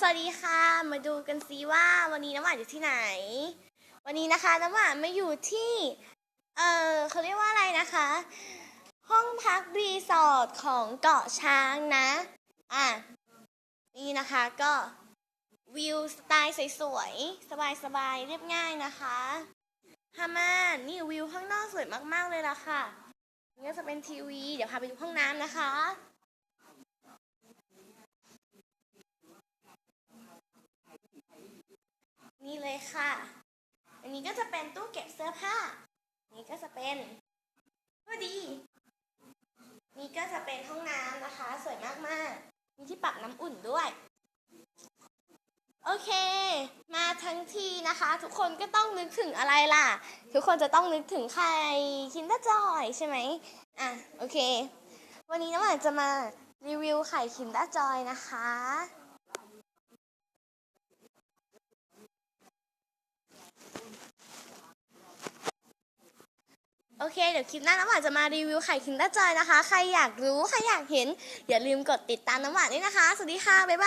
สวัสดีค่ะ มาดูกันซิว่าวันนี้น้ำหวานอยู่ที่ไหน วันนี้นะคะน้ำหวานมาอยู่ที่ เออเขาเรียกว่าอะไรนะคะ ห้องพักรีสอร์ทของเกาะช้างนะ อะ นี่นะคะก็วิวสไตล์สวยๆ สบายๆ เรียบง่ายนะคะฮามานี่วิวข้างนอกสวยมากๆเลยล่ะค่ะ นี่ก็จะเป็นทีวี เดี๋ยวพาไปดูห้องน้ำนะคะ เป็นก็ดี นี่ก็จะเป็นห้องน้ำนะคะ สวยมากๆ มีที่ปรับน้ำอุ่นด้วย โอเค มาทั้งทีนะคะ ทุกคนก็ต้องนึกถึงอะไรล่ะ ทุกคนจะต้องนึกถึงใครคินเดอร์จอยใช่ไหมอะ โอเค วันนี้น้ำหวานจะมารีวิวไข่คินเดอร์จอยนะคะ เคเดี๋ยวคลิปหน้าน้ำหวานจะมารีวิวไข่คินเดอร์จอยนะคะ ใครอยากรู้ ใครอยากเห็น อย่าลืมกดติดตามน้ำหวานด้วยนะคะ สวัสดีค่ะ บ๊ายบาย